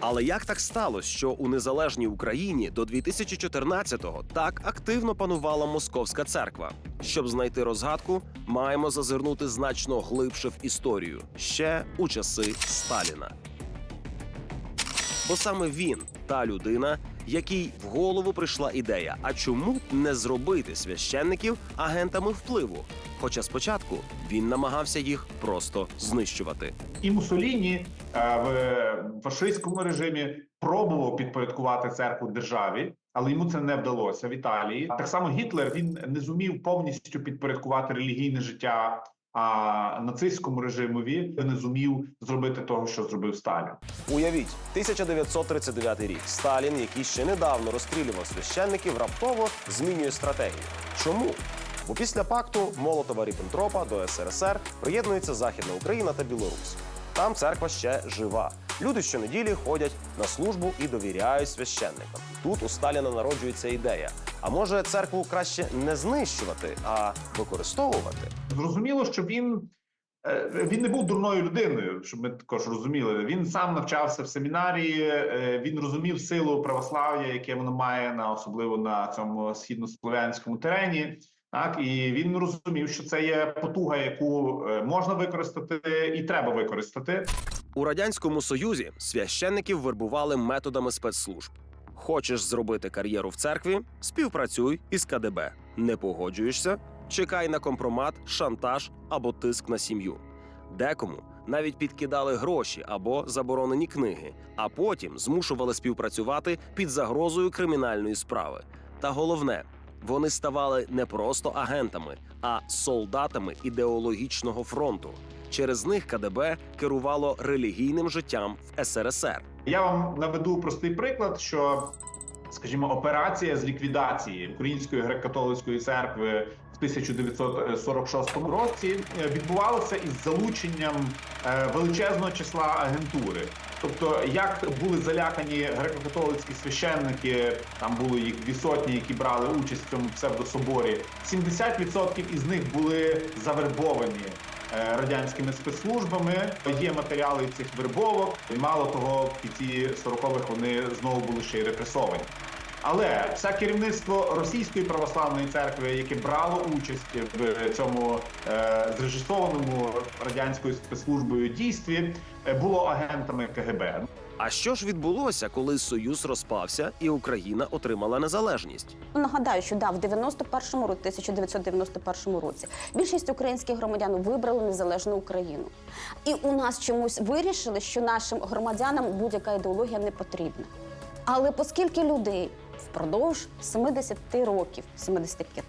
Але як так сталося, що у незалежній Україні до 2014-го так активно панувала московська церква? Щоб знайти розгадку, маємо зазирнути значно глибше в історію ще у часи Сталіна. Бо саме він та людина, якій в голову прийшла ідея, а чому не зробити священників агентами впливу? Хоча спочатку він намагався їх просто знищувати. І Мусоліні е, в фашистському режимі пробував підпорядкувати церкву державі, але йому це не вдалося в Італії. Так само Гітлер він не зумів повністю підпорядкувати релігійне життя. А нацистському режимові не зумів зробити того, що зробив Сталін. Уявіть, 1939 рік. Сталін, який ще недавно розстрілював священників, раптово змінює стратегію. Чому? Бо після пакту Молотова Ріббентропа до СРСР приєднується Західна Україна та Білорусь. Там церква ще жива. Люди щонеділі ходять на службу і довіряють священникам. Тут у Сталіна народжується ідея. А може церкву краще не знищувати, а використовувати? Зрозуміло, що він, е, він не був дурною людиною, щоб ми також розуміли. Він сам навчався в семінарії, е, він розумів силу православ'я, яке воно має на особливо на цьому східнослов'янському терені. Так і він розумів, що це є потуга, яку е, можна використати і треба використати. У радянському союзі священників вербували методами спецслужб. Хочеш зробити кар'єру в церкві? Співпрацюй із КДБ. Не погоджуєшся? Чекай на компромат, шантаж або тиск на сім'ю. Декому навіть підкидали гроші або заборонені книги, а потім змушували співпрацювати під загрозою кримінальної справи. Та головне, вони ставали не просто агентами, а солдатами ідеологічного фронту. Через них КДБ керувало релігійним життям в СРСР. Я вам наведу простий приклад, що, скажімо, операція з ліквідації Української греко-католицької церкви в 1946 році е, відбувалася із залученням е, величезного числа агентури. Тобто, як були залякані греко-католицькі священники, там були їх дві сотні, які брали участь в цьому псевдособорі. 70% із них були завербовані е, радянськими спецслужбами. Є матеріали цих вербовок. І мало того, в кінці 40-х вони знову були ще й репресовані. Але все керівництво російської православної церкви, яке брало участь в цьому е, зрежисованому радянською спецслужбою дійстві, е, було агентами КГБ. А що ж відбулося, коли Союз розпався і Україна отримала незалежність? Нагадаю, що да, в 91-му році, 1991 році більшість українських громадян вибрали незалежну Україну. І у нас чомусь вирішили, що нашим громадянам будь-яка ідеологія не потрібна. Але оскільки людей впродовж 70 років, 75,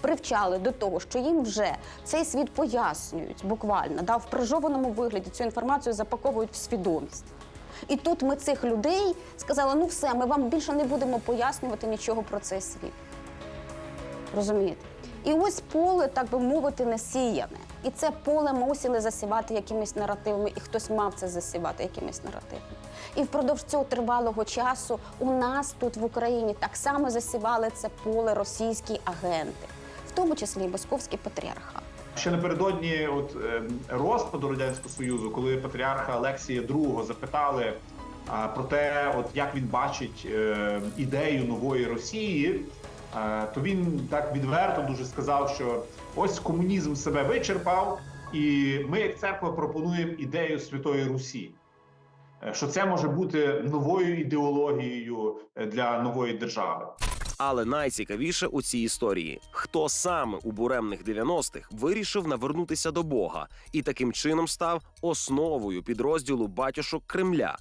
привчали до того, що їм вже цей світ пояснюють буквально, да, в прижованому вигляді цю інформацію запаковують в свідомість. І тут ми цих людей сказали: ну все, ми вам більше не будемо пояснювати нічого про цей світ. Розумієте? І ось поле, так би мовити, не сіяне. І це поле мусили засівати якимись наративами, і хтось мав це засівати якимись наративами. І впродовж цього тривалого часу у нас тут в Україні так само засівали це поле російські агенти, в тому числі і московський патріархат. Ще напередодні от, е, розпаду радянського союзу, коли патріарха Олексія II запитали про те, от як він бачить е, ідею нової Росії, то він так відверто дуже сказав, що ось комунізм себе вичерпав, і ми, як церква, пропонуємо ідею Святої Русі. Е, Що це може бути новою ідеологією е, для нової держави. Але найцікавіше у цій історії, хто саме у буремних 90-х вирішив навернутися до Бога і таким чином став основою підрозділу батюшок Кремля.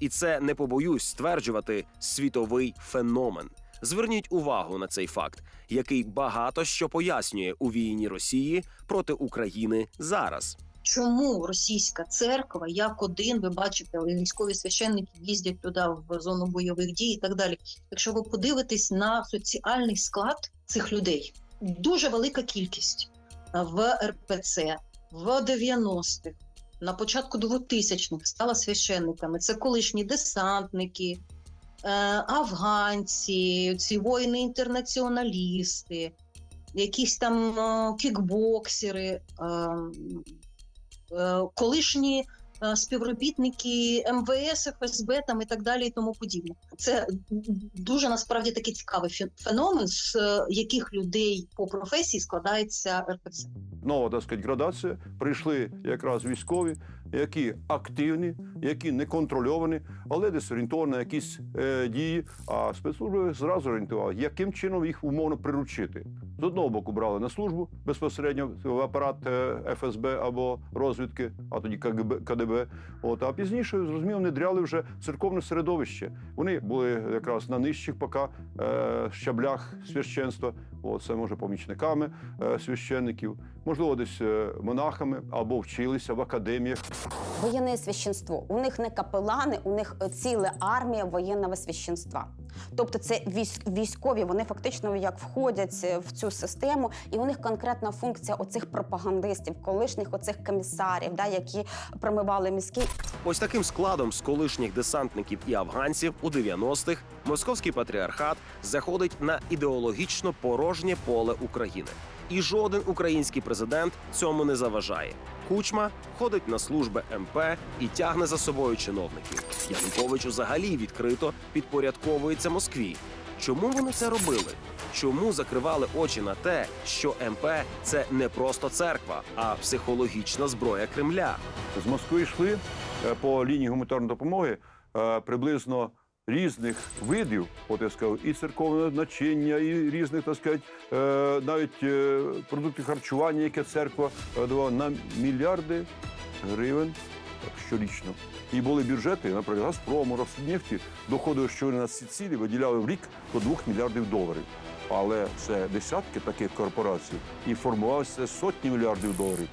І це не побоюсь стверджувати світовий феномен. Зверніть увагу на цей факт, який багато що пояснює у війні Росії проти України зараз. Чому російська церква, як один, ви бачите, військові священники їздять туди в зону бойових дій і так далі. Якщо ви подивитесь на соціальний склад цих людей, дуже велика кількість в РПЦ в 90-х, на початку 2000-х стала священниками. Це колишні десантники, афганці, ці воїни-інтернаціоналісти, якісь там е, кікбоксери. е, е, колишні е, співробітники МВС, ФСБ там і так далі, і тому подібне. Це дуже насправді такий цікавий фен- феномен, з е, яких людей по професії складається РПЦ. нова так сказати, градація. Прийшли якраз військові, які активні, які не контрольовані, але десь орієнтовані на якісь е, дії. А спецслужби зразу орієнтували, яким чином їх умовно приручити. З одного боку брали на службу безпосередньо в апарат е, ФСБ або розвідки, а тоді КГБ, КДБ. От а пізніше зрозуміло, внедряли вже церковне середовище. Вони були якраз на нижчих поки е, щаблях священства. От, це може помічниками е, священників, можливо, десь е, монахами або вчилися в академіях. Воєнне священство. У них не капелани, у них ціла армія воєнного священства. Тобто це військ, військові, вони фактично як входять е, в цю систему, і у них конкретна функція оцих пропагандистів, колишніх оцих комісарів, да, які промивали мізки. Ось таким складом з колишніх десантників і афганців у 90-х московський патріархат заходить на ідеологічно порожнє поле України. І жоден український президент цьому не заважає. Кучма ходить на служби МП і тягне за собою чиновників. Янукович взагалі відкрито підпорядковується Москві. Чому вони це робили? Чому закривали очі на те, що МП це не просто церква, а психологічна зброя Кремля? З Москви йшли е, по лінії гуманітарної допомоги е, приблизно різних видів, от я сказав, і церковне начиння, і різних, так сказати, е, навіть е, продукти харчування, яке церква е, давала на мільярди гривень щорічно. І були бюджети, наприклад, Газпрому, Роснефті, доходило, що вони на ці цілі виділяли в рік до 2 мільярдів доларів. Але це десятки таких корпорацій і формувалися сотні мільярдів доларів.